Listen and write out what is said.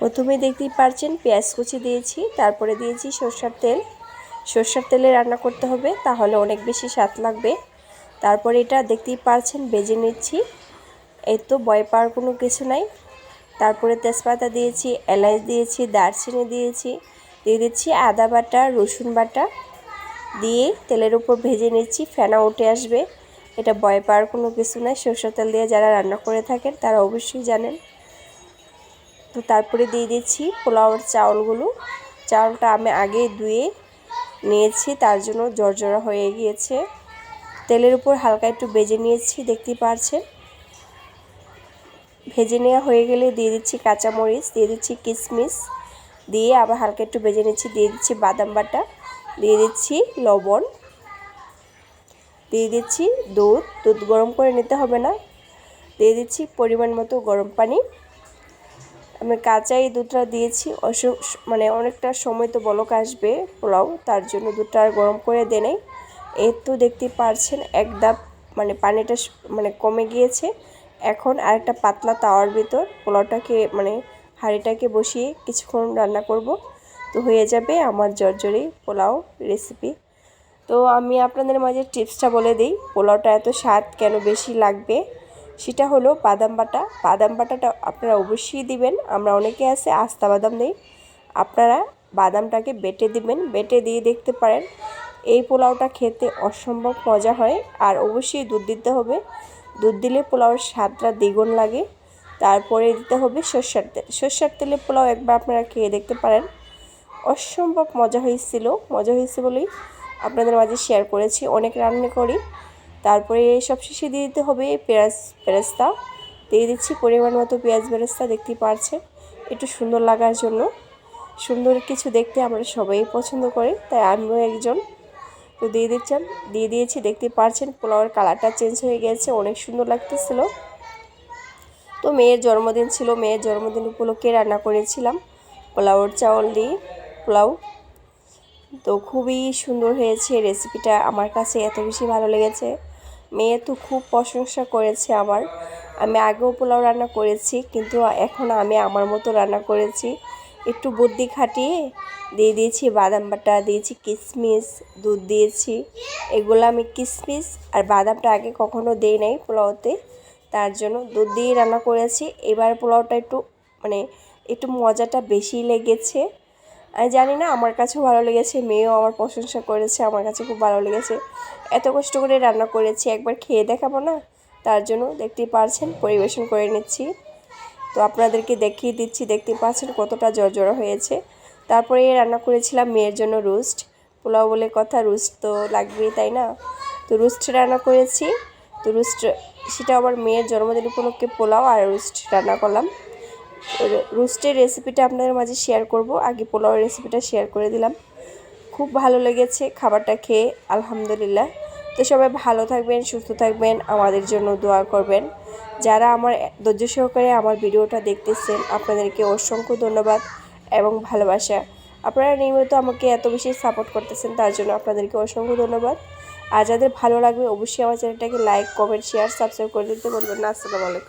প্রথমে দেখতেই পারছেন পেঁয়াজ কুচি দিয়েছি, তারপরে দিয়েছি সর্ষার তেল। সর্ষার তেলে রান্না করতে হবে, তাহলে অনেক বেশি স্বাদ লাগবে। তারপরে এটা দেখতেই পারছেন বেজে নিচ্ছি এই তো ভয় পাওয়ার কোনো কিছু নাই। তারপরে তেজপাতা দিয়েছি, এলাচ দিয়েছি, দারচিনি দিয়েছি, দিয়ে দিচ্ছি আদা বাটা, রসুন বাটা। দিয়ে তেলের উপর ভেজে নিচ্ছি, ফেনা উঠে আসবে। এটা ভয় পাওয়ার কোনো কিছু নাই, সরষের তেল দিয়ে যারা রান্না করে থাকেন তারা অবশ্যই জানেন। তো তারপরে দিয়ে দিচ্ছি পোলাওয়ের চাউলগুলো। চাউলটা আমি আগেই ধুয়ে নিয়েছি, তার জন্য জর্জরা হয়ে গিয়েছে। তেলের উপর হালকা একটু বেজে নিয়েছি দেখতে পারছেন। ভেজে নেওয়া হয়ে গেলে দিয়ে দিচ্ছি কাঁচামরিচ, দিয়ে দিচ্ছি কিশমিশ দিয়ে আবার হালকা একটু ভেজে নিচ্ছি, দিয়ে দিচ্ছি বাদাম বাটা, দিয়ে দিচ্ছি লবণ, দিয়ে দিচ্ছি দুধ। দুধ গরম করে নিতে হবে না। দিয়ে দিচ্ছি পরিমাণ মতো গরম পানি। আমি কাঁচা এই দুধটা দিয়েছি মানে অনেকটা সময় তো বলক আসবে পোলাও, তার জন্য দুধটা আর গরম করে দে নেই। এই তো দেখতে পারছেন, এক দাপ মানে পানিটা মানে কমে গিয়েছে। এখন আর একটা পাতলা তাওয়ার ভিতর পোলাওটাকে মানে হাঁড়িটাকে বসিয়ে কিছুক্ষণ রান্না করব। তো হয়ে যাবে আমার জর্জরি পোলাও রেসিপি। তো আমি আপনাদের মাঝে টিপসটা বলে দিই, পোলাওটা এত স্বাদ কেন বেশি লাগবে? সেটা হলো বাদাম বাটা। বাদাম বাটাটা আপনারা অবশ্যই দিবেন। আমরা অনেকে আছে, আস্তা বাদাম নেই। আপনারা বাদামটাকে বেটে দিবেন। বেটে দিয়ে দেখতে পারেন, এই পোলাওটা খেতে অসম্ভব মজা হয়। আর অবশ্যই দুধ দিতে হবে। দুধ দিলে পোলাওয়ের স্বাদটা দ্বিগুণ লাগে। তারপরে দিতে হবে সর্ষার তেল। সর্ষার তেলে পোলাও একবার আপনারা খেয়ে দেখতে পারেন। অসম্ভব মজা হয়েছিল। মজা হয়েছে বলেই আপনাদের মাঝে শেয়ার করেছি। অনেক রান্না করি। তারপরে সব শেষে দিয়ে দিতে হবে পেঁয়াজ বেরেস্তা। দিয়ে দিচ্ছি পরিমাণ মতো পেঁয়াজ বেরেস্তা দেখতে পারছেন। একটু সুন্দর লাগার জন্য। সুন্দর কিছু দেখতে আমরা সবাই পছন্দ করি, তাই আমিও একজন। তো দিয়ে দিচ্ছেন, দিয়ে দিয়েছি দেখতে পারছেন পোলাওয়ের কালারটা চেঞ্জ হয়ে গেছে, অনেক সুন্দর লাগতেছিল। তো মেয়ের জন্মদিন ছিল, মেয়ের জন্মদিন উপলক্ষে রান্না করেছিলাম, পোলাওর চাউল দিয়ে, পোলাও। তো খুবই সুন্দর হয়েছে, রেসিপিটা আমার কাছে এত বেশি ভালো লেগেছে। মেয়ে তো খুব প্রশংসা করেছে আমার। আমি আগেও পোলাও রান্না করেছি, কিন্তু এখন আমি আমার মতো রান্না করেছি। একটু বুদ্ধি খাটিয়ে দিয়ে দিয়েছি, বাদাম বাটা দিয়েছি কিশমিশ দুধ দিয়েছি। এগুলো আমি কিশমিশ আর বাদামটা আগে কখনো দিই নাই পোলাওতে, তার জন্য দুধ দিয়ে রান্না করেছি। এবার পোলাওটা একটু মানে একটু মজাটা বেশি লেগেছে। জানি না, আমার কাছেও ভালো লেগেছে, মেয়েও আমার প্রশংসা করেছে, আমার কাছে খুব ভালো লেগেছে। এত কষ্ট করে রান্না করেছি, একবার খেয়ে দেখাবো না? তার জন্য দেখতেই পারছেন, পরিবেশন করে নিচ্ছি। তো আপনাদেরকে দেখিয়ে দিচ্ছি দেখতে পাচ্ছেন কতটা জর্জরা হয়েছে। তারপরে রান্না করেছিলাম মেয়ের জন্য রুস্ট। পোলাও বলে কথা, রুস্ট তো লাগবেই, তাই না? তো রুস্ট রান্না করেছি। তো রুস্ট, সেটা আবার মেয়ের জন্মদিন উপলক্ষে পোলাও আর রুস্ট রান্না করলাম। রুস্টের রেসিপিটা আপনাদের মাঝে শেয়ার করব। আগে পোলাওয়ের রেসিপিটা শেয়ার করে দিলাম। খুব ভালো লেগেছে খাবারটা খেয়ে, আলহামদুলিল্লাহ। তো সবাই ভালো থাকবেন, সুস্থ থাকবেন, আমাদের জন্য দোয়া করবেন। যারা আমার ধৈর্য সহকারে আমার ভিডিওটা দেখতেছেন, আপনাদেরকে অসংখ্য ধন্যবাদ এবং ভালোবাসা। আপনারা নিয়মিত আমাকে এত বেশি সাপোর্ট করতেছেন, তার জন্য আপনাদেরকে অসংখ্য ধন্যবাদ। আর যাদের ভালো লাগবে, অবশ্যই আমার চ্যানেলটাকে লাইক কমেন্ট শেয়ার সাবস্ক্রাইব করে দিতে বলবেন না। আসসালামু আলাইকুম।